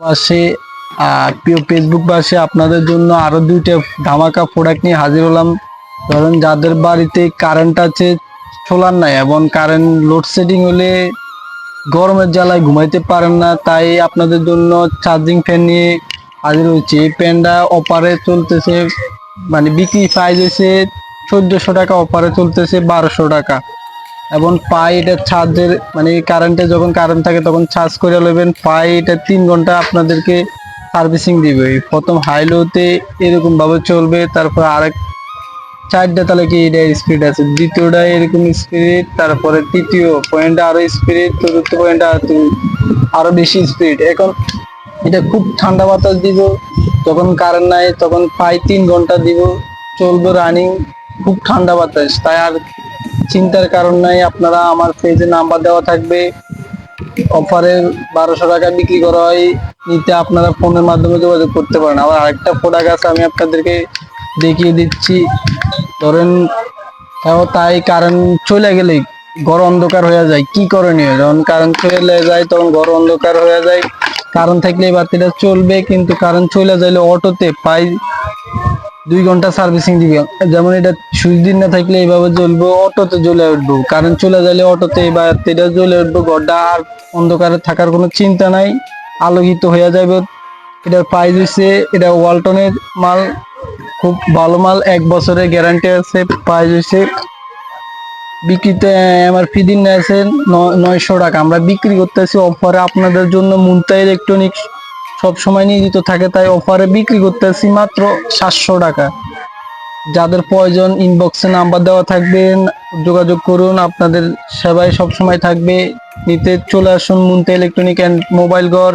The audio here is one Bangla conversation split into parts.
আহ, প্রিয় ফেসবুক বাসে আপনাদের জন্য আরও দুইটা ধামাকা প্রোডাক্ট নিয়ে হাজির হলাম। ধরেন যাদের বাড়িতে কারেন্ট আছে সোলার নাই এবং কারেন্ট লোডশেডিং হলে গরমের জ্বালায় ঘুমাইতে পারেন না তাই আপনাদের জন্য চার্জিং ফ্যান নিয়ে হাজির হয়েছে। এই ফ্যানটা অপারে চলতেছে মানে বিক্রি প্রাইস হয়েছে চোদ্দশো টাকা অপারে চলতেছে বারোশো টাকা। এবং পাই এটা চার্জের মানে কারেন্টে যখন কারেন্ট থাকে তখন চার্জ করে নেবেন পাই এটা তিন ঘণ্টা আপনাদেরকে সার্ভিসিং দিবে। প্রথম হাই লোতে এরকম ভাবে চলবে, তারপর আরেক চারটা তাহলে কি এটা স্পিড আছে। দ্বিতীয়টা এরকম স্পিড তারপরে তৃতীয় পয়েন্ট আরও স্পিড চতুর্থ পয়েন্ট আরও বেশি স্পিড এখন এটা খুব ঠান্ডা বাতাস দিব, যখন কারেন্ট নাই তখন প্রায় তিন ঘণ্টা দিব, চলবে রানিং খুব ঠান্ডা বাতাস। তাই আর চিন্তার কারণ নাই, আপনারা আমার পেজে নাম্বার দেওয়া থাকবে। অফারে বারোশো টাকা বিক্রি করা হয়, নিতে আপনারা ফোনের মাধ্যমে যোগাযোগ করতে পারেন। আবার আরেকটা প্রোডাক্ট আছে, আমি আপনাদেরকে দেখিয়ে দিচ্ছি। ধরেন তাই কারেন্ট চলে গেলে ঘর অন্ধকার হয়ে যায়। কি করণীয়? যখন কারেন্ট চলে যায়, তখন ঘর অন্ধকার হয়ে যায়। কারেন্ট থাকলে এই বাতিটা চলবে, কিন্তু কারেন্ট চলে যাইলে অটোতে প্রায় দুই ঘণ্টা সার্ভিসিং দিবে। যেমন এটা সুইচ দিন না থাকলে এইভাবে জ্বলবো, অটোতে জ্বলে উঠবো। কারেন্ট চলে গেলে অটোতে এই বাতিটা জ্বলে উঠবো, ঘরটা আর অন্ধকারে থাকার কোনো চিন্তা নাই। আলোকিত হয়ে যাবে। এটার প্রাইস হচ্ছে এটা ওয়ালটনের মাল, খুব ভালো মাল, এক বছরের গ্যারান্টি আছে প্রাইস হচ্ছে বিক্রিতে, আমার ফিদিন আছে নয়শো টাকা। আমরা বিক্রি করতেছি অফারে আপনাদের জন্য মুন্তা ইলেকট্রনিক্স সব সময় নিয়োজিত থাকে, তাই অফারে বিক্রি করতেছি মাত্র সাতশো টাকা। যাদের প্রয়োজন ইনবক্সে নাম্বার দেওয়া থাকবে, যোগাযোগ করুন, আপনাদের সেবায় সব সময় থাকবে। নিতে চলে আসুন মুন্তা ইলেকট্রনিক অ্যান্ড মোবাইল ঘর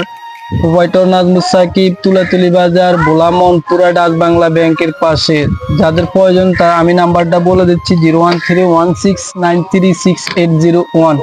প্রোভাইডার নাজমুস সাকিব, তুলাতুলি বাজার ভোলামন পুরা ডাক বাংলা ব্যাংকের পাশে। যাদের প্রয়োজন, তা আমি নাম্বারটা বলে দিচ্ছি zero one three one six nine three six eight zero one